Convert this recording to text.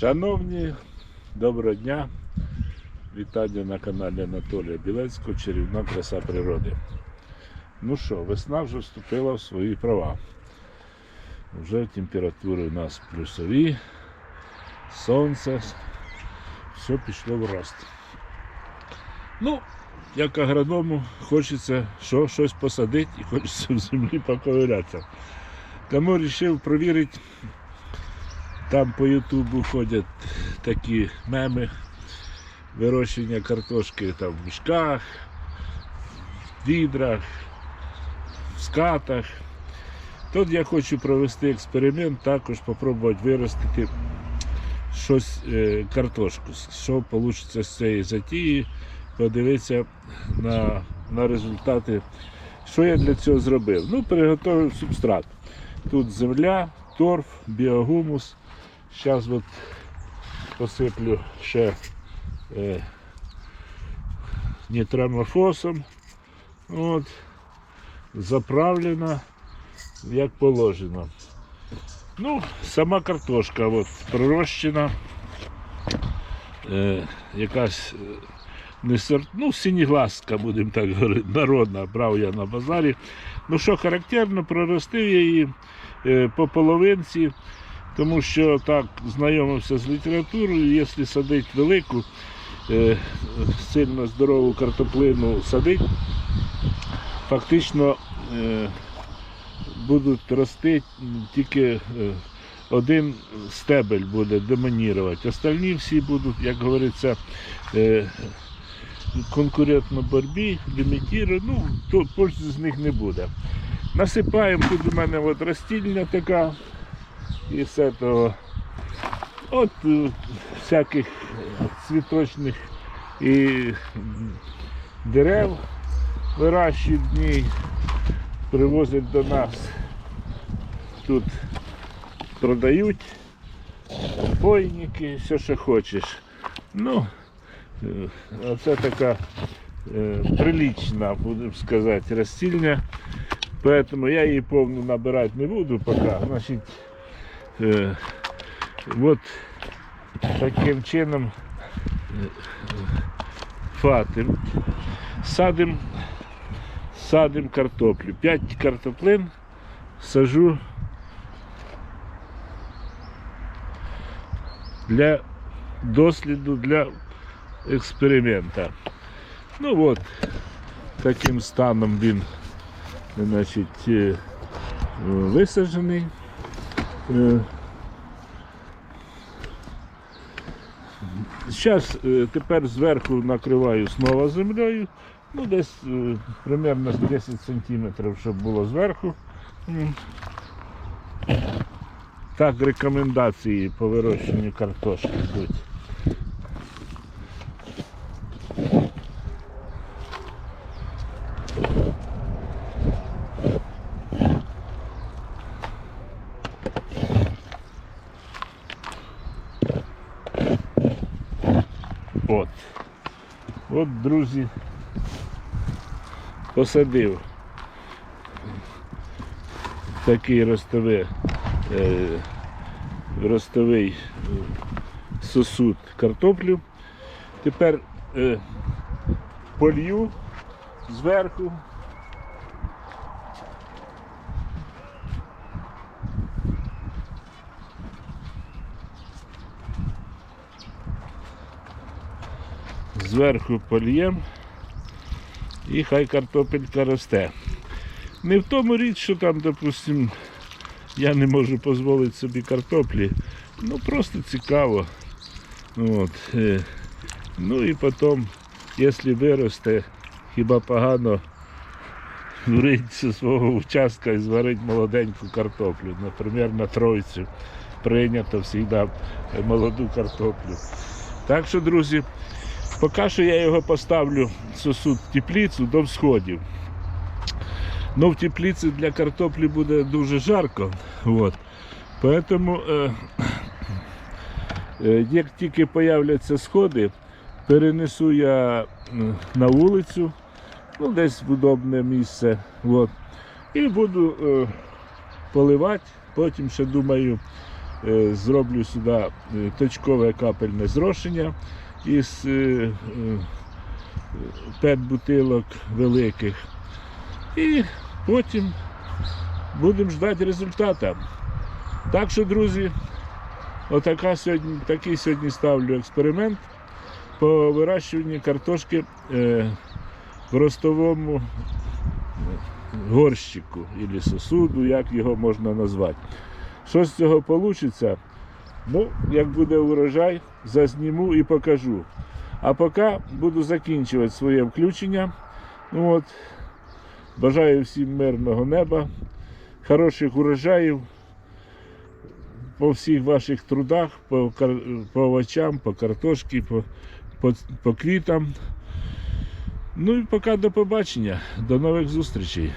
Шановні, доброго дня! Вітання на каналі Анатолія Білецького Чарівна краса природи. Ну що, весна вже вступила в свої права. Вже температури у нас плюсові, сонце, все пішло в рост. Ну, як агроному, хочеться що, щось посадити і хочеться в землі поковирятися. Тому вирішив провірити там по Ютубу ходять такі меми вирощення картошки там в мішках, в відрах, в скатах. Тут я хочу провести експеримент, також спробувати виростити щось е, картошку. Що вийде з цієї затії, подивитися на, на результати. Що я для цього зробив? Ну, приготував субстрат. Тут земля, торф, біогумус. Зараз от посиплю ще е, нітрамофосом. От, заправлена як положено. Ну, сама картошка от, пророщена. Е, якась е, не сорт, ну, синеглазка, будемо так говорити, народна, брав я на базарі. Ну, що характерно, проростив я її е, по половинці, тому що так знайомився з літературою, якщо садити велику, е, сильно здорову картоплину садить, фактично е, будуть рости тільки е, один стебель буде домінувати. Остальні всі будуть, як говориться, конкурентно боротьбі, лімітірують, ну, то пользи з них не буде. Насипаємо, тут у мене от ростільня така і все того. От е, всяких цвіточних і дерев вирощують в ній, привозять до нас. Тут продають бойники, все, що хочеш. Ну, е, оце така е, прилична, будемо сказати, ростільня. Поэтому я її повну набирати не буду поки. Значить, от таким чином е, фатим. Садим, садим картоплю. 5 картоплин сажу для досліду, для експеримента. Ну от, таким станом він значить, е, висаджений. Е, Зараз тепер зверху накриваю знову землею, ну десь е, примерно 10 сантиметрів, щоб було зверху. Так рекомендації по вирощенню картошки йдуть. От. От, друзі, посадив такий ростовий, е, ростовий е, сосуд картоплю. Тепер е, полью зверху. Зверху польєм і хай картопелька росте. Не в тому річ, що там, допустим, я не можу дозволити собі картоплі. Ну просто цікаво. От. е, Ну і потім, якщо виросте, хіба погано зі свого участка і зварити молоденьку картоплю. Наприклад, на тройцю прийнято завжди молоду картоплю. Так що, друзі, поки що я його поставлю сосуд в теплицю до всходів. Ну, в теплиці для картоплі буде дуже жарко. От. Поэтому, е, е, як тільки появляться сходи, перенесу я на вулицю, ну, десь в удобне місце. От. І буду е, поливати. Потім ще думаю е, зроблю сюди е, точкове капельне зрошення із е, е, пет-бутилок великих. І потім будемо ждати результату. Так що, друзі, отака сьогодні, такий сьогодні ставлю експеримент по вирощуванню картошки е, в ростовому горщику або сосуду, як його можна назвати. Що з цього вийде? Ну, як буде урожай, зазніму і покажу. А поки буду закінчувати своє включення. Ну от, бажаю всім мирного неба, хороших урожаїв по всіх ваших трудах, по, по овочам, по картошці, по, по, по квітам. Ну і поки до побачення. До нових зустрічей.